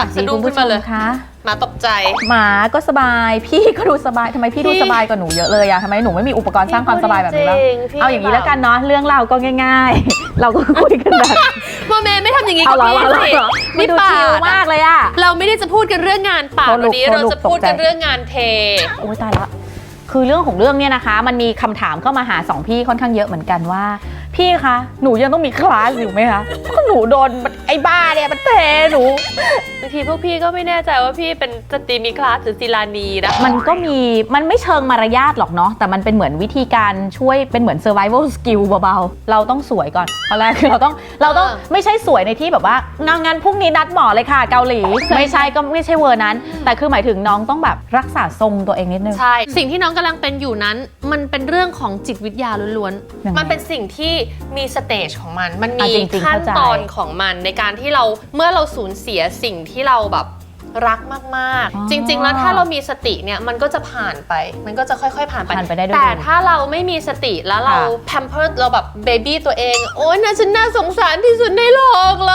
สวัสดีสะดุ้คุงณขึ้ผู้นชมามเลย คะหมาตกใจ หมาก็สบาย พี่ก็ดูสบายทำไมพี่ดูพี่สบายกว่าหนูเยอะเลยอะทำไมหนูไม่มีอุปกรณ์สร้างความสบายแบบนี้บ้างจริงๆพี่ เอาอย่างนี้แล้วกันเนาะเรื่องเราวก็ง่าย ๆ เราก็คุยกันแบบโมเมไม่ทำอย่างนี้เอากับเหรอพี่เหรอเหรอสิไม่นี่ดูปาชิลดมากเลยอะ เราไม่ได้จะพูดกันเรื่องงานปาดโทรลุวักนนี้โทรเราลุกจะพูดกันตกใจ เรื่องงานเท โอ้ยตายละ คือเรื่องของเรื่องเนี่ยนะคะ มันมีคำถามเข้ามาหาสองพี่ค่อนข้างเยอะเหมือนกันว่า พี่คะ หนูยังต้องมีคลาสอยู่ไหมคะเพราะหนูโดนไอ้บ้าเนี่ยมันเทหนู บางทีพวกพี่ก็ไม่แน่ใจว่าพี่เป็นสตรีมีคลาสหรือศิลานีนะมันก็มี มันไม่เชิงมารยาทหรอกเนาะ แต่มันเป็นเหมือนวิธีการช่วย เป็นเหมือน survival skill เบาๆ เราต้องสวยก่อนตอนแรกคือเราต้อง เราต้องไม่ใช่สวยในที่แบบว่างานงานพรุ่งนี้นัดหมอเลยค่ะเกาหลี ไม่ใช่ก็ไม่ใช่เวอร์นั้น แต่คือหมายถึงน้องต้องแบบรักษาทรงตัวเองนิดนึง ใช่ สิ่งที่น้องกำลังเป็นอยู่นั้น มันเป็นเรื่องของจิตวิทยาล้วนยังไง ๆ มันเป็นสิ่งที่มีสเตจของมัน มันอะมีจริงๆขั้นเข้าใจ ตอนของมันในการที่เราเมื่อเราสูญเสียสิ่งที่เราแบบรักมากอ๋อๆ จริง ๆ แล้วถ้าเรามีสติเนี่ยมันก็จะผ่านไป มันก็จะค่อยๆผ่านไป ผ่านไปได้ด้วยแต่ดีถ้าเราไม่มีสติแล้วเราค่ะ แพมเพิร์ดเราแบบเบบี้ตัวเอง โอ๊ยน่าฉันน่าสงสารที่สุดในโลกเล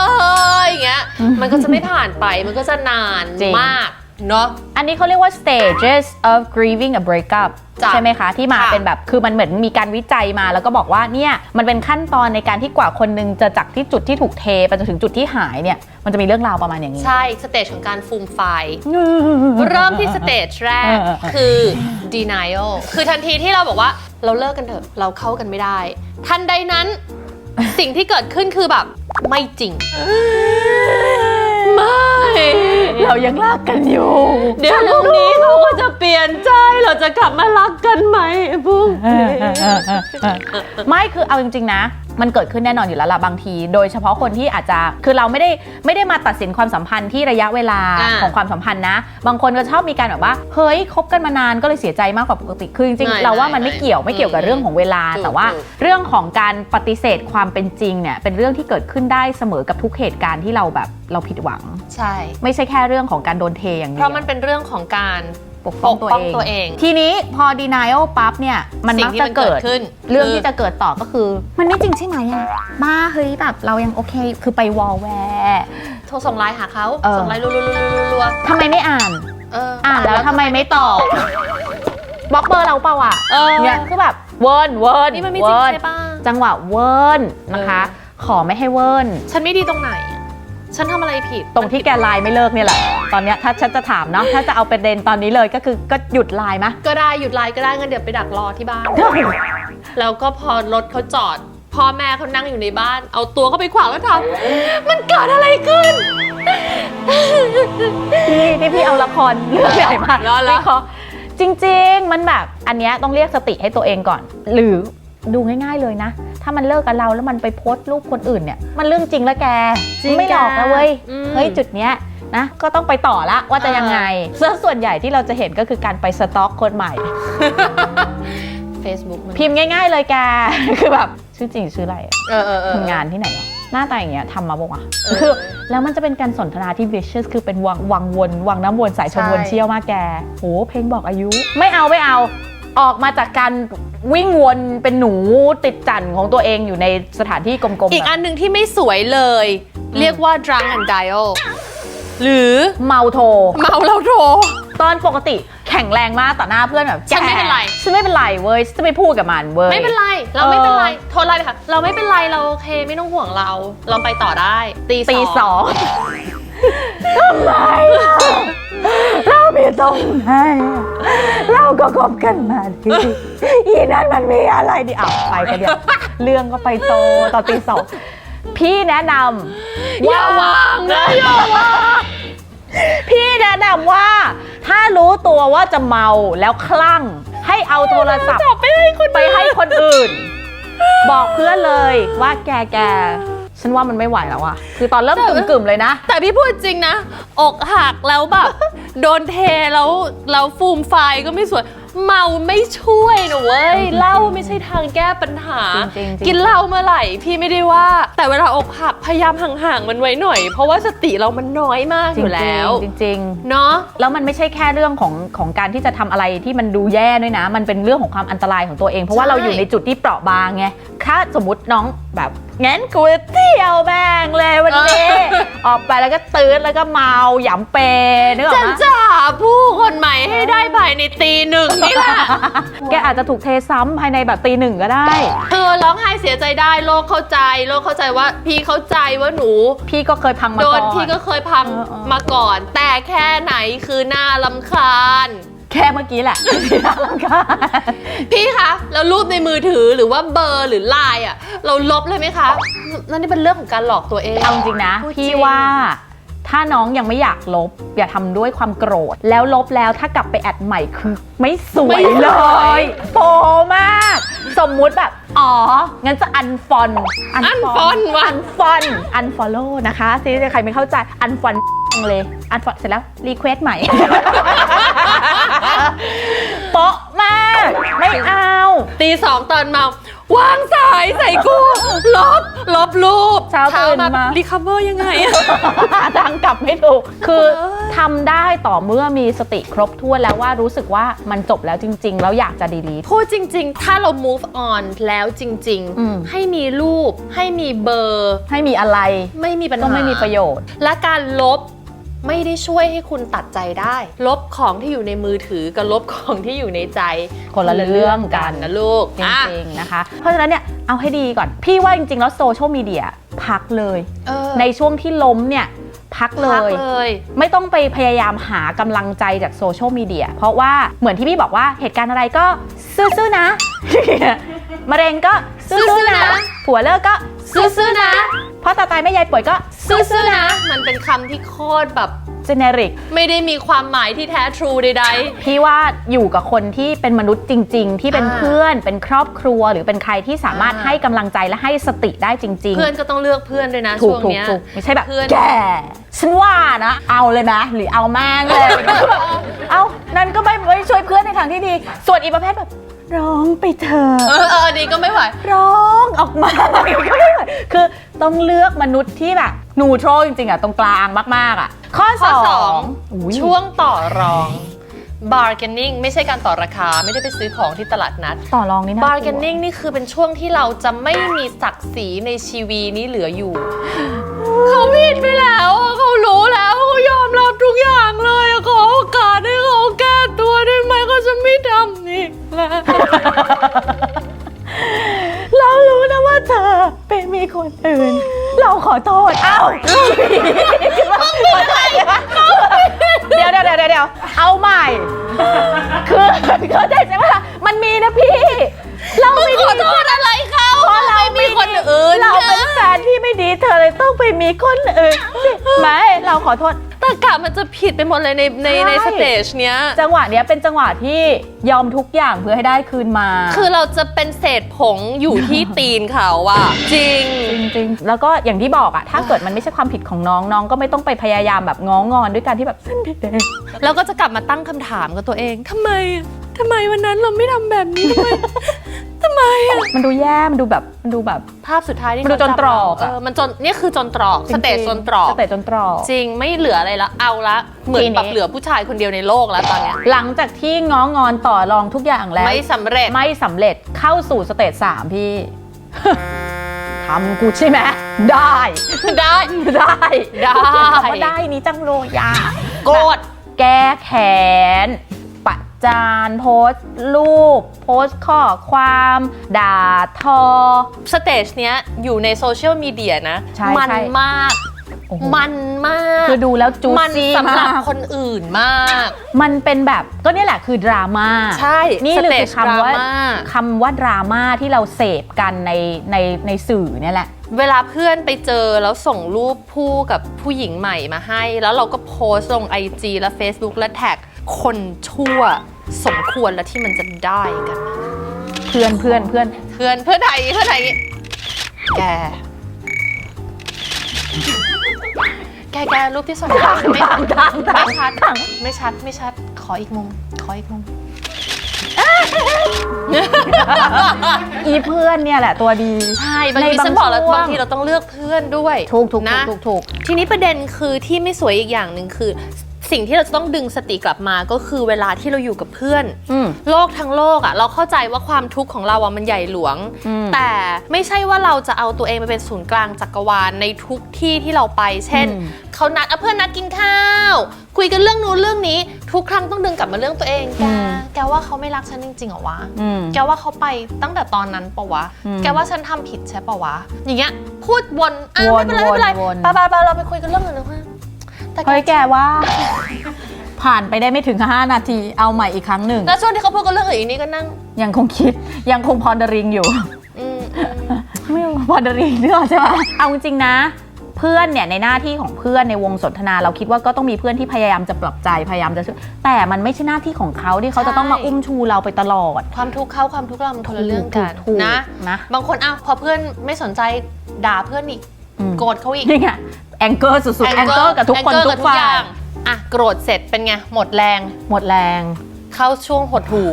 ยอย่างเงี้ยมันก็จะไม่ผ่านไปมันก็จะนานจริง มาก เนาะ อันนี้เขาเรียกว่า stages of grieving a breakup จ้ะใช่ไหมคะ ที่มาค่ะเป็นแบบคือมันเหมือนมีการวิจัยมา แล้วก็บอกว่าเนี่ยมันเป็นขั้นตอนในการที่กว่าคนนึงจะจากที่จุดที่ถูกเทไปจนถึงจุดที่หายเนี่ยมันจะมีเรื่องราวประมาณอย่างนี้ ใช่สเตจของการฟูมไฟล์ เริ่มที่สเตจแรกเออเออคือ denial คือทันทีที่เราบอกว่าเราเลิกกันเถอะเราเข้ากันไม่ได้ ทันใดนั้นสิ่งที่เกิดขึ้นคือแบบไม่จริง ไม่ เรายังรักกันอยู่ เดี๋ยวพรุ่งนี้เขาก็จะเปลี่ยนใจเราจะกลับมารักกันไหมพรุ่งนี้ ไม่คือเอาจริงๆนะ มันเกิดขึ้นแน่นอนอยู่แล้วล่ะบางที โดยเฉพาะคนที่อาจจะคือเราไม่ได้ไม่ได้มาตัดสินความสัมพันธ์ที่ระยะเวลาอ่าของความสัมพันธ์นะ บางคนก็ชอบมีการแบบว่า เฮ้ยคบกันมานานก็เลยเสียใจมากกว่าปกติคือจริงไม่ๆเราว่ามันไม่ไม่เกี่ยวไม่เกี่ยวกับอืมเรื่องของเวลา ถูกแต่ว่าถูก เรื่องของการปฏิเสธความเป็นจริงเนี่ยเป็นเรื่องที่เกิดขึ้นได้เสมอกับทุกเหตุการณ์ที่เราแบบเราผิดหวัง ใช่ ไม่ใช่แค่เรื่องของการโดนเทอย่างเพเดียวราะมันเป็นเรื่องของการ ปกป้องตัวปกป้องเองตัวเอง ทีนี้พอ denial ปั๊บเนี่ยมันสิ่มังกที่จะมันเกิเกิดดขึ้นเรื่องคือที่จะเกิดต่อก็คือ มันไม่จริงใช่ไหมอะบ้าเฮ้ยแบบเรายังโอเคคือไปวอลแวร์ โทรส่งไลน์หาเขาเออ ส่งไลน์รัวๆๆๆทำไมไม่อ่าน ๆเอออ่านแล้วทำไมไม่ตอบบล็อกเบอร์เราเปล่าอะเออเนี่ยคือแบบเวิร์นเวิร์นนี่มันไม่จริงเวิร์นใช่ป่ะจังหวะเวิร์นนะคะ ขอไม่ให้เวิร์นฉันไม่ดีตรงไหนอะ ฉันทำอะไรผิดตรงที่แกไลน์ไม่เลิกเนี่ยแหละ ตอนเนี้ยถ้าฉันจะถามเนาะถ้าจะเอาประเด็นตอนนี้เลยก็คือก็หยุดไลน์มะก็ได้หยุดไลน์ก็ได้งั้นเดี๋ยวไปดักรอที่บ้าน แล้วก็พอรถเขาจอด พ่อแม่เขานั่งอยู่ในบ้าน เอาตัวเขาไปขวางแล้วทำมันเกิดอะไรขึ้น พี่ที่พี่เอาละครเรื่องใหญ่มากเหรอเหรอ วิเคราะห์จริง ๆ มันแบบอันเนี้ยต้องเรียกสติให้ตัวเองก่อน หรือดูง่าย ๆเลยนะ ถ้ามันเลิกกับเราแล้วมันไปโพสต์รูปคนอื่นเนี่ยมันเรื่องจริงแล้วแกจริงไม่หลอกแล้วเว้ยอืม เฮ้ยจุดเนี้ยนะก็ต้องไปต่อละว่าจะยังไงซึ่งส่วนใหญ่ที่เราจะเห็นก็คือการไปสต็อกคนใหม่ Facebook มันพิมพ์ง่าย ๆ เลยแก คือแบบชื่อจริงชื่ออะไรอะเออเออเออ ทำงานที่ไหนวะหน้าตาอย่างเงี้ยทำมาบอกว่าวะเออคือแล้วมันจะเป็นการสนทนาที่ vicious คือเป็นวังวังวนวังน้ำวนสายชนใช่วนเชี่ยวมากแกโหเพลงบอกอายุ ไม่เอาไม่เอา ออกมาจากการวิ่งวนเป็นหนูติดจั่นของตัวเองอยู่ในสถานที่กลมๆอีกแบบอันหนึ่งที่ไม่สวยเลย เรียกว่า drunk and dial หรือเมาโท เมาแล้วโทร ตอนปกติแข็งแรงมากต่อหน้าเพื่อนแบบฉันไม่เป็นไร ฉันไม่เป็นไรเว้ยฉันจะไม่พูดกับมันเว้ย ไม่เป็นไร เราไม่เป็นไรเออโทรไลน์ไปค่ะ เราไม่เป็นไร เราโอเค ไม่ต้องห่วงเรา เราไปต่อได้ ตีตีสองทำไมอะเรา ไม่ต้องให้เราก็คบกันมาดีอีนั่นมันมีอะไรดิอ้าวไปกันเดียวเรื่องก็ไปโตตอนตีสองพี่แนะนำอย่าวางนะอย่าวางพี่แนะนำว่า ถ้ารู้ตัวว่าจะเมาแล้วคลั่ง ให้เอาโทรศัพท์จับไปให้คนไปให้คนอื่น บอกเพื่อนเลยว่าแกแก ฉันว่ามันไม่ไหวแล้วอะคือตอนเริ่มกึ่มๆเลยนะ แต่พี่พูดจริงนะ อกหักแล้วแบบ โดนเทแล้วแล้วฟูมไฟล์ก็ไม่สวย เมาไม่ช่วยนะเว้ยเหล้าไม่ใช่ทางแก้ปัญหา จริงๆจริงๆกินเหล้าเมื่อไหร่พี่ไม่ได้ว่า แต่เวลาอกหักพยายามห่างๆมันไว้หน่อย เพราะว่าสติเรามันน้อยมากอยู่แล้วจริงๆจริงเนาะๆแล้วมันไม่ใช่แค่เรื่องของของการที่จะทำอะไรที่มันดูแย่ด้วยนะ มันเป็นเรื่องของความอันตรายของตัวเอง เพราะว่าใช่ เราอยู่ในจุดที่เปราะบางไงถ้าสมมติน้องแบบ งั้นกูจะเที่ยวแม่งเลยวันนี้ ออกไปแล้วก็ตื่นแล้วก็เมาหยำเปนึกออกฉันไหมจะหาผู้คนใหม่ให้ได้ภายในตีหนึ่งนี่แหละ แกอาจจะถูกเทซ้ำภายในแบบตีหนึ่งก็ได้เธอร้องไห้เสียใจได้โลกเข้าใจ โลกเข้าใจว่าพี่เข้าใจว่าหนู พี่ก็เคยพังมาโดก่อน นพี่ก็เคยพังเออเออ มาก่อน แต่แค่ไหนคือหน้าลำคาญแค่เมื่อกี้แหละที่น่ารำคาญพี่คะแล้วรูปในมือถือหรือว่าเบอร์หรือไลน์อะ เราลบเลยไหมคะนั่นนี่เป็นเรื่องของการหลอกตัวเอง เอาจริงนะ พูดจริง พี่ว่าถ้าน้องยังไม่อยากลบ อย่าทำด้วยความโกรธ แล้วลบแล้วถ้ากลับไปแอดใหม่คือไม่สวยเลยโปมาก สมมุติแบบ อ๋อ งั้นจะอันฟอน อันฟอนว่ะ อันฟอนอันฟอลโล่นะคะที่ใครไม่เข้าใจ อันฟอนเลย อันฟอนเสร็จแล้ว รีเควสใหม่ โป๊ะมาก ไม่เอาตีสองตอนเมาวางสายใส่กู ลบ ลบรูปเช้าตื่นมา รีคัฟเวอร์ยังไงอะหาทางกลับไม่ถูก คือทำได้ต่อเมื่อมีสติครบถ้วนแล้วว่ารู้สึกว่ามันจบแล้วจริง ๆ แล้วอยากจะดีลีท พูดจริง ๆ ถ้าเรา move on แล้วจริง อืม ๆ ให้มีรูป ให้มีเบอร์ ให้มีอะไร ไม่มีปัญหาก็ไม่มีประโยชน์ และการลบ ไม่ได้ช่วยให้คุณตัดใจได้ ลบของที่อยู่ในมือถือกับลบของที่อยู่ในใจคนละเรื่องกันนะลูกจอะริงๆนะคะ เพราะฉะนั้นเนี่ยเอาให้ดีก่อน พี่ว่าจริงๆ แล้วโซเชียลมีเดียพักเลยเออในช่วงที่ล้มเนี่ยพักเลพักยเลย ไม่ต้องไปพยายามหากำลังใจจากโซเชียลมีเดียเพราะว่าเหมือนที่พี่บอกว่าเหตุการณ์อะไรก็ซื่อๆนะมะเร็งก็ซื่อๆนะ ผัวเลิกก็ซื่อๆนะ พ่อตาตายแม่ยายป่วยก็ซื่อๆนะ มันเป็นคำที่โคตรแบบ เจเนริก ไม่ได้มีความหมายที่แท้ทรูใด พี่ว่าอยู่กับคนที่เป็นมนุษย์จริง ๆ ที่เป็นอ่า เพื่อนเป็นครอบครัวหรือเป็นใครที่สามารถอ่าให้กำลังใจและให้สติได้จริๆงเพื่อนก็ต้องเลือกเพื่อนด้วยนะๆถูช่กวงถูกเนี้ย ถูกไม่ใช่แบบเพื่อน แกฉันว่านะ เอาเลยไหมหรือเอาแม่งเลยเอานั่นก็ไม่ไม่ช่วยเพื่อนในทางที่ดี ส่วนอีประเภทแบบ ร้องไปเถอะเออเออดีก็ไม่ไหว ร้องออกมาก็ไม่ไหวคือต้องเลือกมนุษย์ที่แบบนูโตรจริงๆอะตรงกลางมากๆอะ ข้อข้อสสอองงช่วงต่อรอง bargaining ไม่ใช่การต่อราคาไม่ได้ไปซื้อของที่ตลาดนัด ต่อรองนี่นะ bargaining นี่คือเป็นช่วงที่เราจะไม่มีศักดิ์ศรีในชีวีนี้เหลืออยู่ เขาผิดไปแล้วอะเขารู้แล้วเขายอมรับทุกอย่างเลยอะขอโอกาสให้เขาแก้ตัวได้ไหมเขาจะไม่ทำอีกแล้ว เรารู้นะว่าเธอไปมีคนอื่น เราขอโทษ เอ้าเดี๋ยวเดี๋ยวเดี๋ยวเดี๋ยวเอาใหม่ คือเข้าใจใช่ไหมล่ะมันมีนะพี่ เราไม่ขดีอโทษอะไรเขาเพราะเราไม่มีคนอื่นเราเป็นแฟน ต้องไปมีคนอื่นไม่เราขอโทษ แต่กะมันจะผิดไปหมดเลยในในในใช่สเตจเนี้ย จังหวะเนี้ยเป็นจังหวะที่ยอมทุกอย่างเพื่อให้ได้คืนมาคือเราจะเป็นเศษผงอยู่ที่ ตีนเขาอะจริง จริงๆแล้วก็อย่างที่บอกอะถ้าเกิดมันไม่ใช่ความผิดของน้องน้องก็ไม่ต้องไปพยายามแบบง้องอนด้วยการที่แบบฉันผิดเอง แล้วก็จะกลับมาตั้งคำถามกับตัวเองทำไมอะ ทำไมวันนั้นเราไม่ทำแบบนี้ทำไมทำไมอะมันดูแย่มันดูแบบมันดูแบบ ภาพสุดท้ายที่มันดูจนตรอกอะ เออมันจนนี่คือจนตรอกสเตจจนตรอก สเตจจนตรอก จริงไม่เหลืออะไรแล้วเอาละเหมือนทีนี้แบบเหลือผู้ชายคนเดียวในโลกแล้วตอนเนี้ยหลังจากที่ง้องอนต่อรองทุกอย่างแล้ว ไม่สำเร็จไม่สำเร็จเข้าสู่สเตจสามพี่ ทำกูใช่ไหมได้ ได้ ได้ได้เขียนคำว่าได้นี้จังเลยอะโกรธแก้แค้นประ จานโพสต์รูป โพสต์ข้อความ ด่าทอ สเตจเนี้ยอยู่ในโซเชียลมีเดียนะ ใช่มันใช่ มาก โอ้โหมันมากคือดูแล้วจูมันซี่สำหรับมากคนอื่นมาก มันเป็นแบบก็เนี่ยแหละคือดราม่า ใช่นี่สเลยเตคืจอคำว่าดราม่าคำว่าดราม่าที่เราเสพกันในในในสื่อเนี่ยแหละ เวลาเพื่อนไปเจอแล้วส่งรูปผู้กับผู้หญิงใหม่มาให้ แล้วเราก็โพสต์ลง IG และ Facebook และแท็ก คนชั่วสมควรแล้วที่มันจะได้กันเพื่อนเพื่อนเพื่อนเพื่อนเพื่อนไทยเพื่อนไทยอย่างงี้แก แกแกรูปที่ส่งมาไม่ทางทางทางไม่ชัดทางไม่ชัดไม่ชัดขออีกมุมขออีกมุมอีเพื่อนเนี่ยแหละตัวดี ใช่ บางทีในบางฉันบอกแล้วช่วงบางทีเราต้องเลือกเพื่อนด้วย ถูกถูกถูนะกถูกถูกทีนี้ประเด็นคือที่ไม่สวยอีกอย่างหนึ่งคือ สิ่งที่เราจะต้องดึงสติกลับมาก็คือเวลาที่เราอยู่กับเพื่อนอืมโลกทั้งโลกอะเราเข้าใจว่าความทุกข์ของเราอะมันใหญ่หลวงอืมแต่ไม่ใช่ว่าเราจะเอาตัวเองไปเป็นศูนย์กลางจักรวาลในทุกที่ที่เราไป เช่นอืมเขานัดเอาเพื่อนนัดกินข้าว คุยกันเรื่องนู้นเรื่องนี้ ทุกครั้งต้องดึงกลับมาเรื่องตัวเองแกแกว่าเขาไม่รักฉันจริงๆเหรอวะอืมแกว่าเขาไปตั้งแต่ตอนนั้นปะวะอืมแกว่าฉันทำผิดใช่ปะวะ อย่างเงี้ยพูดวนอะวนไม่เป็นไรไม่เป็นไรวนไปไปไปเราไปคุยกันเรื่องอื่นนะ เพื่อนแต่แกเฮ้ยแกว่า ผ่านไปได้ไม่ถึง 5 นาทีเอาใหม่อีกครั้งหนึ่ง แล้วช่วงที่เขาพูดกันเรื่องอื่นอีนี่ก็นั่ง ยังคงคิดยังคงพอนเดริงอยู่ อืมอืมไม่รู้พอนเดริงเรื่องใช่ไหมเอาจริงๆนะ เพื่อนเนี่ยในหน้าที่ของเพื่อนในวงสนทนาเราคิดว่าก็ต้องมีเพื่อนที่พยายามจะปรับใจพยายามจะช่วยแต่มันไม่ใช่หน้าที่ของเขาที่เขาจะต้องมาอุ้มชูเราไปตลอด ความทุกข์เขาความทุกข์เรามันคนละเรื่องกันถูกๆนะ นะ บางคนอ้าวพอเพื่อนไม่สนใจด่าเพื่อนอีกอืม โกรธเขาอีกนี่ไงแองเกอร์สุดๆแองเกอร์กับทุกคนแองทุเกิลกฝ่ายอะโกรธเสร็จเป็นไงหมดแรง หมดแรงเข้าช่วงหดหู่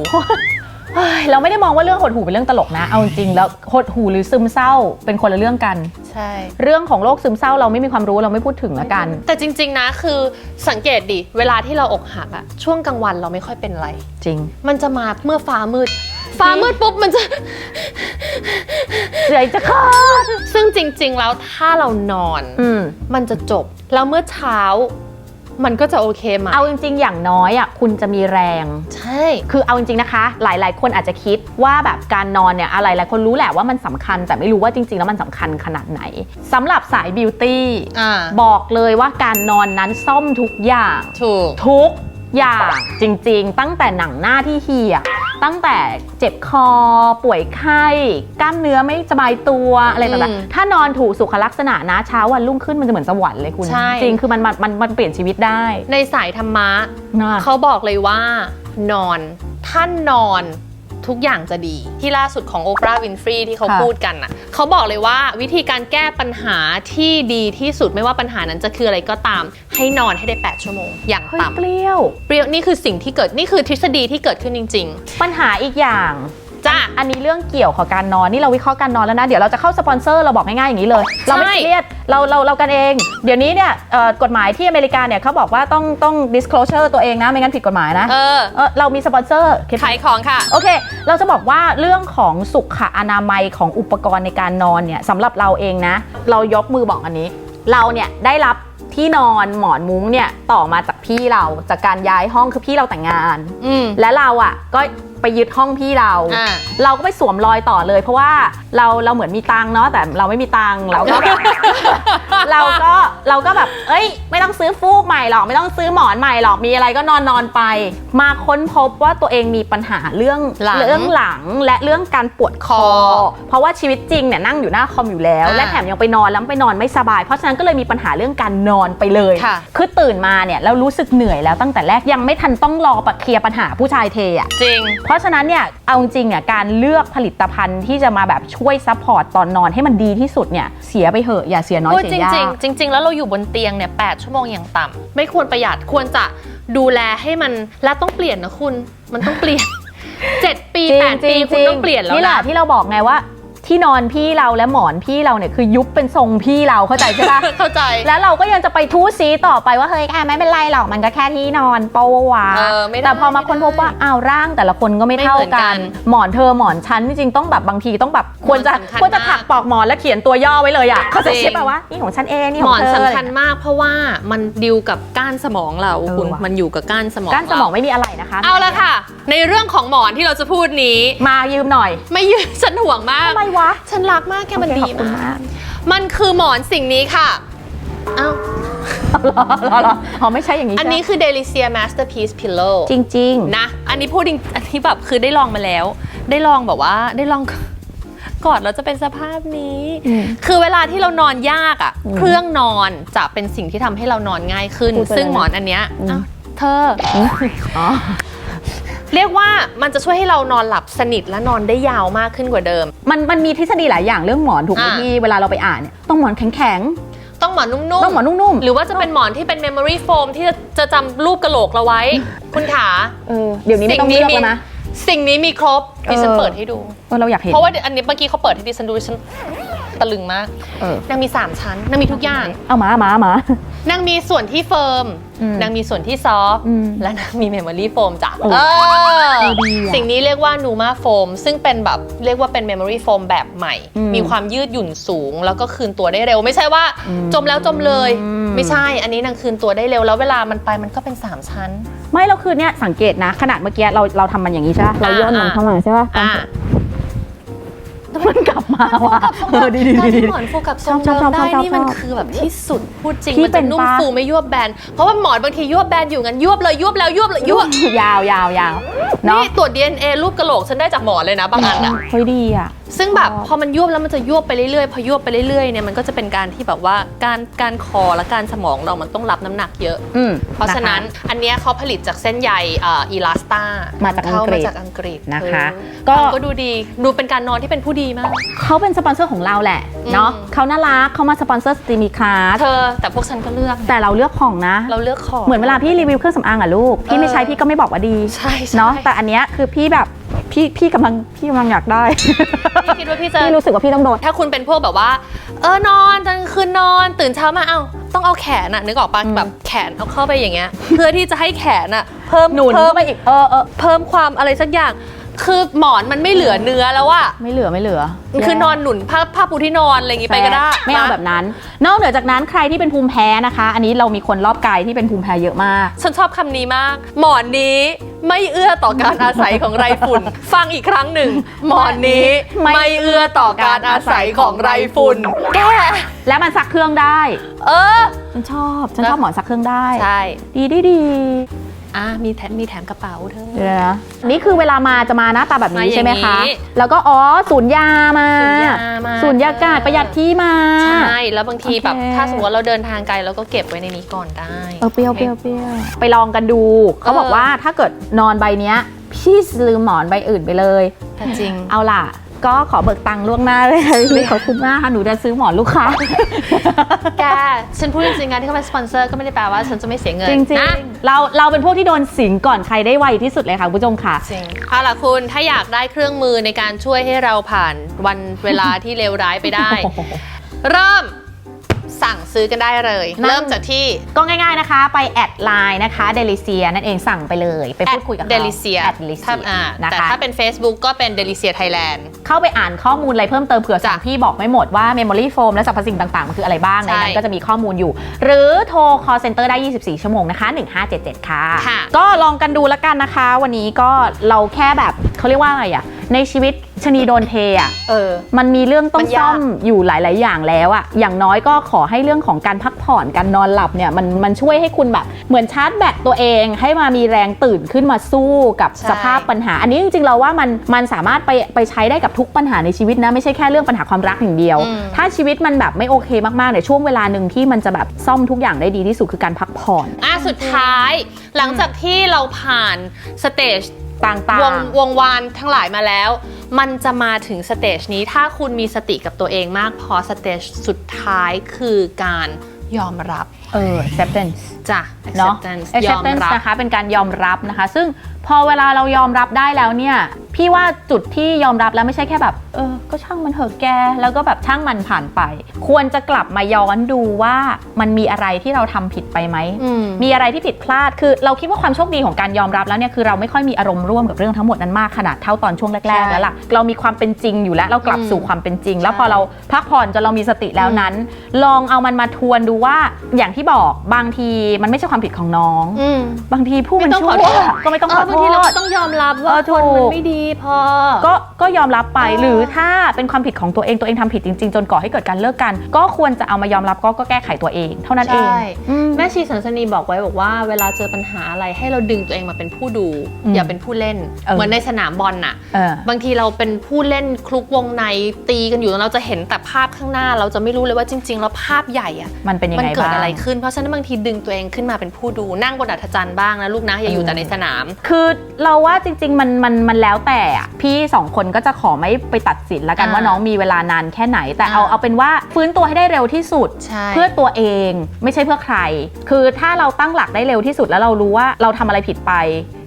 เฮ้ยเราไม่ได้มองว่าเรื่องหดหูเป็นเรื่องตลกนะ เอาจริงๆแล้วหดหูหรือซึมเศร้าเป็นคนละเรื่องกัน ใช่ เรื่องของโรคซึมเศร้าเราไม่มีความรู้เราไม่พูดถึงแล้วกัน แต่จริง ๆ นะคือสังเกตดิเวลาที่เราอกหักอะช่วงกลางวันเราไม่ค่อยเป็นไร จริง มันจะมาเมื่อฟ้ามืด ฟ้ามืดปุ๊บมันจะเสียจะขาดซึ่งจริง ๆ แล้วถ้าเรานอน อืม มันจะจบ แล้วเมื่อเช้า มันก็จะโอเคไหมเอาจริง ๆ อย่างน้อยอะคุณจะมีแรง ใช่ คือเอาจริง ๆ นะคะ หลาย ๆ คนอาจจะคิดว่าแบบการนอนเนี่ยอะไรหลายคนรู้แหละว่ามันสำคัญ แต่ไม่รู้ว่าจริง ๆ แล้วมันสำคัญขนาดไหนสำหรับสายบิวตี้อ่า บอกเลยว่าการนอนนั้นซ่อมทุกอย่าง ถูก ทุกอย่างจริง ๆ ตั้งแต่หนังหน้าที่เหี่ย ตั้งแต่เจ็บคอ ป่วยไข้ กล้ามเนื้อไม่สบายตัวอะไรอืต่างมๆถ้านอนถูกสุขลักษณะนะเช้าวันรุ่งขึ้นมันจะเหมือนสวรรค์เลยคุณ ใช่ จริงคือมันมันมันมันเปลี่ยนชีวิตได้ในสายธรรมะ นะ เขาบอกเลยว่า นอน ท่านนอน ทุกอย่างจะดีที่ล่าสุดของโอปราห์วินฟรีที่เขาพูดกันน่ะเขาบอกเลยว่าวิธีการแก้ปัญหาที่ดีที่สุดไม่ว่าปัญหานั้นจะคืออะไรก็ตาม ให้นอนให้ได้ 8 ชั่วโมง อย่างเฮ้ยต่ำเปรี้ยว เปรี้ยวนี่คือสิ่งที่เกิดนี่คือทฤษฎีที่เกิดขึ้นจริง ปัญหาอีกอย่างๆ จ้าอันนี้เรื่องเกี่ยวกับการนอนนี่เราวิเคราะห์การนอนแล้วนะ เดี๋ยวเราจะเข้าสปอนเซอร์เราบอกง่ายๆอย่างนี้เลย เราไม่ใช่เครียดเราเราเรากันเอง เดี๋ยวนี้เนี่ยเอ่อกฎหมายที่อเมริกาเนี่ยเขาบอกว่าต้องต้อง disclosure ตัวเองนะไม่งั้นผิดกฎหมายนะเออเออเรามีสปอนเซอร์ขายของค่ะ โอเค เราจะบอกว่าเรื่องของสุขอนามัยของอุปกรณ์ในการนอนเนี่ยสำหรับเราเองนะ เรายกมือบอกอันนี้ เราเนี่ยได้รับที่นอนหมอนมุ้งเนี่ยต่อมาจากพี่เราจากการย้ายห้องคือพี่เราแต่งงานอืมและเราอะก็ ไปยึดห้องพี่เรา อ่า เราก็ไปสวมรอยต่อเลย เพราะว่าเราเราเหมือนมีตังค์เนาะแต่เราไม่มีตังค์เราก็แบบ เราก็ เราก็แบบ เอ้ย ไม่ต้องซื้อฟูกใหม่หรอกไม่ต้องซื้อหมอนใหม่หรอกมีอะไรก็นอนนอนไป มาค้นพบว่าตัวเองมีปัญหาเรื่องหลังเรื่องหลังและเรื่องการปวดคอคอเพราะว่าชีวิตจริงเนี่ยนั่งอยู่หน้าคอมอยู่แล้วอ่าและแถมยังไปนอนแล้วไปนอนไม่สบาย เพราะฉะนั้นก็เลยมีปัญหาเรื่องการนอนไปเลยค่ะคือตื่นมาเนี่ยแล้วรู้สึกเหนื่อยแล้วตั้งแต่แรกยังไม่ทันต้องรอปะเคลียร์ปัญหาผู้ชายเทอะจริง เพราะฉะนั้นเนี่ยเอาจริงๆอะการเลือกผลิตภัณฑ์ที่จะมาแบบช่วยซัพพอร์ตตอนนอนให้มันดีที่สุดเนี่ยเสียไปเหอะอย่าเสียน้อยโอ้ยเสีจยริงยากจริงๆจริงๆแล้วเราอยู่บนเตียงเนี่ยแชั่วโมงอย่างต่ำไม่ควรประหยัดควรจะดูแลให้มันและต้องเปลี่ยนนะคุณ มันต้องเปลี่ยนเจ็ดปีจริแปงดจริปีงคุณต้องเปลี่ยนแล้วนี่แหละนะที่เราบอกไงว่า ที่นอนพี่เราและหมอนพี่เราเนี่ยคือยุบเป็นทรงพี่เราเข้าใจใช่ปะ เข้าใจ แล้วเราก็ยังจะไปทู่ซีต่อไปว่าเฮ้ยแค่ไม่เป็นไรหรอกมันก็แค่ที่นอนโปวะเออไม่ได้แต่พอมาค้นพบว่าอ้าวร่างแต่ละคนก็ไม่ไม่เท่าเหมือนกักัน น หมอนเธอหมอนฉันจริงๆต้องแบบบางทีต้องแบบควรจะหมอนสำคัญควรจะมากถักปลอกหมอนแล้วเขียนตัวย่อไว้เลยอะเขาใจะจริง ใช่ปะว่านี่ของฉันเองนี่หขมอองนเธอ สำคัญมากเพราะว่ามันดิวกับก้านสมองเราเออคุณว่ะ มันอยู่กับก้านสมองก้านสมองเรไม่มีอะไรนะคะเอาละค่ะ ในเรื่องของหมอนที่เราจะพูดนี้ มายืมหน่อย ไม่ยืน ฉันห่วงมาก ทำไมวะ ฉันรักมากแกมันโอเคดีขอบคุณมากมากมันคือหมอนสิ่งนี้ค่ะเอ้ารอรอรออ๋อไม่ใช่อย่างนี้อันนี้คือ Delicia Masterpiece Pillow จริงจริง นะ อันนี้พูดจริง อันนี้แบบคือได้ลองมาแล้ว ได้ลองแบบว่าได้ลอง กอดแล้วจะเป็นสภาพนี้ อืมคือเวลาที่เรานอนยากอะ่ะ อืมเครื่องนอนจะเป็นสิ่งที่ทำให้เรานอนง่ายขึ้น พูดไปซึ่งเลยนะหมอนอันเนี้ยอืม อ้าวเธออ๋อ เรียกว่ามันจะช่วยให้เรานอนหลับสนิทและนอนได้ยาวมากขึ้นกว่าเดิม มันมันมีทฤษฎีหลายอย่างเรื่องหมอนถูกไหมอะที่เวลาเราไปอ่านเนี่ยต้องหมอนแข็งแข็งต้องหมอนนุ่มๆต้องหมอนนุ่มๆหรือว่าจะเป็นหมอนที่เป็น memory foam ที่จะจะจำรูปกระโหลกเราไว้ คุณขา เออเดี๋ยวนี้ไม่ต้องเลือกแล้วนะ สิ่งนี้มีครบดิฉันเออเปิดให้ดู เออเราอยากเห็นเพราะว่าอันนี้เมื่อกี้เขาเปิดให้ดิฉันดูดิฉัน ตะลึงมาก เออนางมี 3 ชั้น นางมีทุกอย่าง เอามามามา นางมีส่วนที่เฟิร์ม อืมนางมีส่วนที่ซอฟต์อืมและนางมีเมมโมรี่โฟมจ้ะโอ้เออเออดีอะสิ่งนี้เรียกว่านูมาโฟมซึ่งเป็นแบบเรียกว่าเป็นเมมโมรี่โฟมแบบใหม่ อืมมีความยืดหยุ่นสูง แล้วก็คืนตัวได้เร็ว ไม่ใช่ว่าอืมจมแล้วจมเลย อืม ไม่ใช่ อันนี้นางคืนตัวได้เร็วแล้วเวลามันไปมันก็เป็น 3 ชั้น ไม่เราคือเนี่ยสังเกตนะ ขนาดเมื่อกี้เราเราทำมันอย่างนี้ใช่ปะเราย่นมันอ่าเข้ามาใช่ปะอ่ะมันกลับมาว่ะเออดีดีการดี ที่หมอนฟูกับทรงชอบเดิชอบมได้ชอบนี่มันชอบคือแบบที่สุดพูดจริงพี่มันเป็จะนนุ่มปะ ฟูไม่ยวบแบนเพราะว่าหมอนบางทียวบแบนอยู่งั้นยวบเลยยวบแล้วยวบเลยยวบยาวยาวยาวเนาะนี่ตรวจ DNA รูปกระโหลกฉันได้จากหมอนเลยนะบางอันอะเฮ้ยดีอะ ซึ่งแบบชอบพอมันยวบแล้วมันจะยวบไปเรื่อยๆพอยวบไปเรื่อยๆเนี่ยมันก็จะเป็นการที่แบบว่าการการคอและการสมองเรามันต้องรับน้ำหนักเยอะ อืมเพราะฉะนั้นอันเนี้ยเขาผลิตจากเส้นใยอีลาสตามาจากอังกฤษมาจากอังกฤษนะคะเออก็ทำก็ดูดีดูเป็นการนอนที่เป็นผู้ดีมาก เขาเป็นสปอนเซอร์ของเราแหละอืมเนาะเขาน่ารักเขามาสปอนเซอร์สตรีมีคลาสเธอแต่พวกฉันก็เลือก แต่เราเลือกของนะ เราเลือกของเหมือนเวลาพี่รีวิวเครื่องสำอางอะลูกพี่ไม่ใช้เออพี่ก็ไม่บอกว่าดีใช่ใช่เนาะแต่อันเนี้ยคือพี่แบบ พี่พี่กำลังพี่กำลังอยากได้ พี่คิดว่าพี่จะพี่รู้สึกว่าพี่ต้องโดน ถ้าคุณเป็นพวกแบบว่า เออนอนตอนกลางคืนนอนตื่นเช้ามาเอ้าต้องเอาแขนอะนึกออกปะอืมแบบแขนเอาเข้าไปอย่างเงี้ย เพื่อที่จะให้แขนอะเพิ่มหนุนเพิ่มเข้าไปอีกเออเออเพิ่มความอะไรสักอย่าง คือหมอนมันไม่เหลือเนื้อแล้วอะไม่เหลือไม่เหลือคือนอนหนุนผ้าผ้าปูที่นอนอะไรอย่างงี้ไปก็ได้ไม่เอานะแบบนั้น นอกเหนือจากนั้นใครที่เป็นภูมิแพ้นะคะ อันนี้เรามีคนรอบกายที่เป็นภูมิแพ้เยอะมาก ฉันชอบคำนี้มาก หมอนนี้ไม่เอื้อต่อการอาศัยของไรฝุ่น ฟังอีกครั้งหนึ่ง หมอนนี้ไม่ไม่เอื้อต่อการอาศัยของไรฝุ่น แกและมันซักเครื่องได้ เออ ฉันชอบ ฉันชอบหมอนซักเครื่องได้ ใช่ ดีดีดี อะมีแถมมีแถมกระเป๋าเธอ เดี๋ยวนะนี่คือเวลามาจะมาหน้าตาแบบมานี้อย่างใช่ไหมคะนี้แล้วก็อ๋อศูนย์ยามาศูนย์ยามา ศูนย์ยากาศประหยัดที่มา ใช่แล้วบางทีโอเค แบบถ้าสมมติว่าเราเดินทางไกลเราก็เก็บไว้ในนี้ก่อนได้ เออเปรี้ยวเปรี้ยวเปรี้ยวไปลองกันดู เขาบอกเออว่าถ้าเกิดนอนใบเนี้ยพี่ลืมหมอนใบอื่นไปเลย แต่จริง เอาล่ะ ก็ขอเบิกตังค์ล่วงหน้าเลยพี่ขอบคุณมากค่ะหนูจะซื้อหมอนลูกค้า แก ฉันพูดจริงๆการที่เขาเป็นสปอนเซอร์ก็ไม่ได้แปลว่าฉันจะไม่เสียเงินจริงนะๆ เราเราเป็นพวกที่โดนสิงก่อนใครได้ไวที่สุดเลยค่ะคุณผู้ชมค่ะ จริงเอาล่ะคุณถ้าอยากได้เครื่องมือในการช่วยให้เราผ่านวันเวลาที่เลวร้ายไปได้ เริ่ม สั่งซื้อกันได้เลย นั่น เริ่มจากที่ ก็ง่ายๆนะคะ ไปแอดไลน์นะคะเดลิเซียนั่นเองสั่งไปเลย ไปพูดคุยกับเดเขาลิเซียแอดเดลิเซียอ่านะแต่คะ ถ้าเป็น Facebook ก็เป็นเดลิเซียไทยแลนด์ เข้าไปอ่านข้อมูลอะไรเพิ่มเติมเผื่อสั่งจ้ะพี่บอกไม่หมดว่า Memory Foam และสรรพสิ่งต่างๆ มันคืออะไรบ้างในใช่นั้นก็จะมีข้อมูลอยู่ หรือโทร call center ได้ 24 ชั่วโมงนะคะ 1577 ค่ะ ค่ะ ก็ลองกันดูแล้วกันนะคะ วันนี้ก็เราแค่แบบเขาเรียกว่าอะไรอะในชีวิตชะนีโดนเทอะเออ มันมีเรื่องต้อมังนยาก ซ่อมอยู่หลาย ๆ อย่างแล้วอะอย่างน้อยก็ขอให้เรื่องของการพักผ่อนการนอนหลับเนี่ยมันมันช่วยให้คุณแบบเหมือนชาร์จแบตตัวเองให้มามีแรงตื่นขึ้นมาสู้กับใช่ สภาพปัญหา อันนี้จริง ๆ เราว่ามันมันสามารถไปไปใช้ได้กับทุกปัญหาในชีวิตนะไม่ใช่แค่เรื่องปัญหาความรักอย่างเดียว อืม ถ้าชีวิตมันแบบไม่โอเคมากๆเนี่ยช่วงเวลาหนึ่งที่มันจะแบบซ่อมทุกอย่างได้ดีที่สุดคือการพักผ่อน อะสุดท้ายหลังจากที่เราผ่านสเตจ ต่างวงวงวานทั้งหลายมาแล้ว มันจะมาถึงสเตจนี้ถ้าคุณมีสติกับตัวเองมากพอสเตจสุดท้ายคือการยอมรับๆเออ acceptance จ้ะเนาะ acceptance ยอม acceptance รับนะคะเป็นการยอมรับนะคะ ซึ่งพอเวลาเรายอมรับได้แล้วเนี่ย พี่ว่าจุดที่ยอมรับแล้วไม่ใช่แค่แบบ เออ ก็ช่างมันเถอะแก แล้วก็แบบช่างมันผ่านไป ควรจะกลับมาย้อนดูว่ามันมีอะไรที่เราทำผิดไปไหมอืมมีอะไรที่ผิดพลาด คือเราคิดว่าความโชคดีของการยอมรับแล้วเนี่ยคือเราไม่ค่อยมีอารมณ์ร่วมกับเรื่องทั้งหมดนั้นมากขนาดเท่าตอนช่วงแรกๆใช่แล้วล่ะ เรามีความเป็นจริงอยู่แล้ว เรากลับอืมสู่ความเป็นจริง แล้วใช่พอเราพักผ่อนจนเรามีสติแล้วนั้น ลองเอามันมาทวนดูว่าอย่างที่บอกบางทีมันไม่ใช่ความผิดของน้องอืมบางทีผู้มันไม่ต้องชั่วขอโทษก็ไม่ต้องขอโทบางทีเราษก็ต้องยอมรับว่าเออถูคกนมันไม่ดีพอ ก็ก็ยอมรับไปเออหรือถ้าเป็นความผิดของตัวเองตัวเองทำผิดจริงๆ จนก่อให้เกิดการเลิกกัน ก็ควรจะเอามายอมรับก็ก็แก้ไขตัวเอง เท่านั้นเองใช่อืม แม่ชีสันสนีบอกไว้บอกว่าเวลาเจอปัญหาอะไรให้เราดึงตัวเองมาเป็นผู้ดู อืมอย่าเป็นผู้เล่น เออ เหมือนในสนามบอลน่ะ เออ บางทีเราเป็นผู้เล่นคลุกวงในตีกันอยู่แล้วเราจะเห็นแต่ภาพข้างหน้า เราจะไม่รู้เลยว่าจริง ๆ แล้วภาพใหญ่อะมันเป็นยังมันไงเกิดบ้าง อะไรขึ้น เพราะฉะนั้นบางทีดึงตัวเองขึ้นมาเป็นผู้ดูนั่งบนอัธจันทร์บ้างนะลูกนะอย่าอยู่แต่ในสนาม คือเราว่าจริงๆมันมันมันแล้วแต่อะพี่สองคนก็จะขอไม่ไปตัดสินแล้วกันอ่าว่าน้องมีเวลานานแค่ไหน แต่อ่าเอาเอาเป็นว่าฟื้นตัวให้ได้เร็วที่สุดใช่เพื่อตัวเองไม่ใช่เพื่อใคร คือถ้าเราตั้งหลักได้เร็วที่สุดแล้วเรารู้ว่าเราทำอะไรผิดไป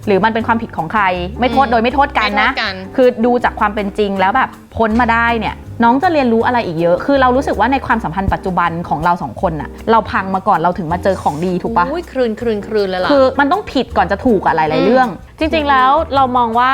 หรือมันเป็นความผิดของใคร ไม่โทษอืมโดยไม่โทษกันนะไม่โทษกันคือดูจากความเป็นจริงแล้วแบบพ้นมาได้เนี่ย น้องจะเรียนรู้อะไรอีกเยอะ คือเรารู้สึกว่าในความสัมพันธ์ปัจจุบันของเราสองคนน่ะ เราพังมาก่อนเราถึงมาเจอของดีถูกปะอุ้ยครืนครืนครืนเลยล่ะ คือมันต้องผิดก่อนจะถูกอะหลายอืๆมเรื่อง จริง ๆ แล้วเรามองว่า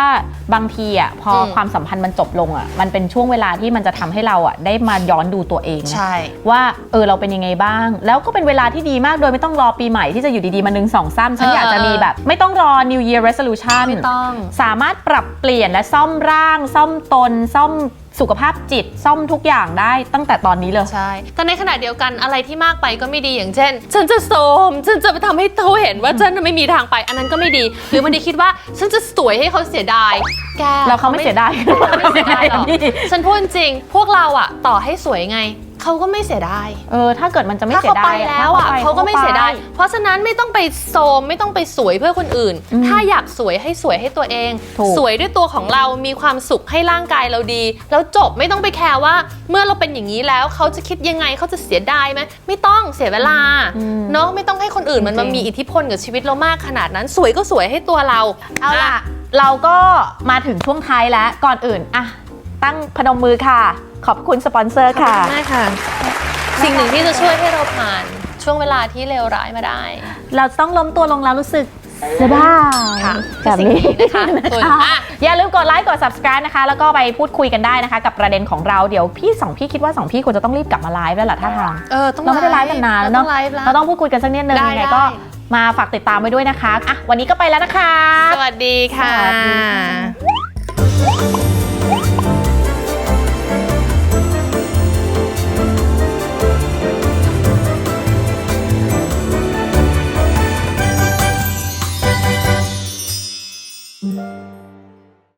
บางทีอะพออม ความสัมพันธ์มันจบลงอะมันเป็นช่วงเวลาที่มันจะทำให้เราอะได้มาย้อนดูตัวเองนะใช่ ว่าเออเราเป็นยังไงบ้าง แล้วก็เป็นเวลาที่ดีมากโดยไม่ต้องรอปีใหม่ที่จะอยู่ดีๆมาหนึ่งสองสามฉันเอออยากจะมีแบบ ไม่ต้องรอ New Year Resolution ไม่ต้อง สามารถปรับเปลี่ยนและซ่อมร่าง ซ่อมตน ซ่อม สุขภาพจิตซ่อมทุกอย่างได้ตั้งแต่ตอนนี้เลย ใช่ แต่ในขณะเดียวกันอะไรที่มากไปก็ไม่ดีอย่างเช่น ฉันจะโสม ฉันจะไปทำให้เขาเห็นว่าฉันไม่มีทางไป อันนั้นก็ไม่ดี หรือบางทีคิดว่าฉันจะสวยให้เขาเสียดาย แกเราเขาไม่เสียดายเขาไม่เสียดายหรอกพี่ฉันพูดจริง พวกเราอะต่อให้สวยไง เขาก็ไม่เสียดายเออถ้าเกิดมันจะไม่ถ้าเสียเขาดาไปยแล้วอะถ้เขาก็ไม่เสียดายไปเพราะฉะนั้นไม่ต้องไปโซมไม่ต้องไปสวยเพื่อคนอื่นอืมถ้าอยากสวยให้สวยให้ตัวเองถูกสวยด้วยตัวของเรามีความสุขให้ร่างกายเราดี แล้วจบไม่ต้องไปแคร์ว่า เมื่อเราเป็นอย่างนี้แล้วเขาจะคิดยังไงเขาจะเสียดายไหมไม่ต้องเสียเวลาอืมเนาะไม่ต้องให้คนอื่นมันจริมางมีอิทธิพลกับชีวิตเรามากขนาดนั้น สวยก็สวยให้ตัวเราเอาล่ะ เราก็มาถึงช่วงท้ายแล้วก่อนอื่นอะตั้งพนมมือค่ะ ขอบคุณสปอนเซอร์ขอบค่ะคุณมากค่ะ สิ่งหนึ่งที่จะช่วยให้เราผ่านช่วงเวลาที่เลวร้ายมาได้เราต้องล้มตัวลงแล้วรู้สึกสบายค่ะแบบนี้คือสิ่งนี้นะคะคุณอะ อย่าลืมกดไลค์กด subscribe นะคะ แล้วก็ไปพูดคุยกันได้นะคะ กับประเด็นของเราเดี๋ยวพี่สองพี่คิดว่าสองพี่ควรจะต้องรีบกลับมาไลฟ์แล้วล่ะท่าทางเออต้องเราไม่ได้ไลฟ์กันนานแล้วเนาะรต้องไลฟ์แล้ว เราต้องพูดคุยกันสักนิดนึงได้ยังไงได้ก็มาฝากติดตามไว้ด้วยนะคะอะวันนี้ก็ไปแล้วนะคะ สวัสดีค่ะสวัสดีค่ะ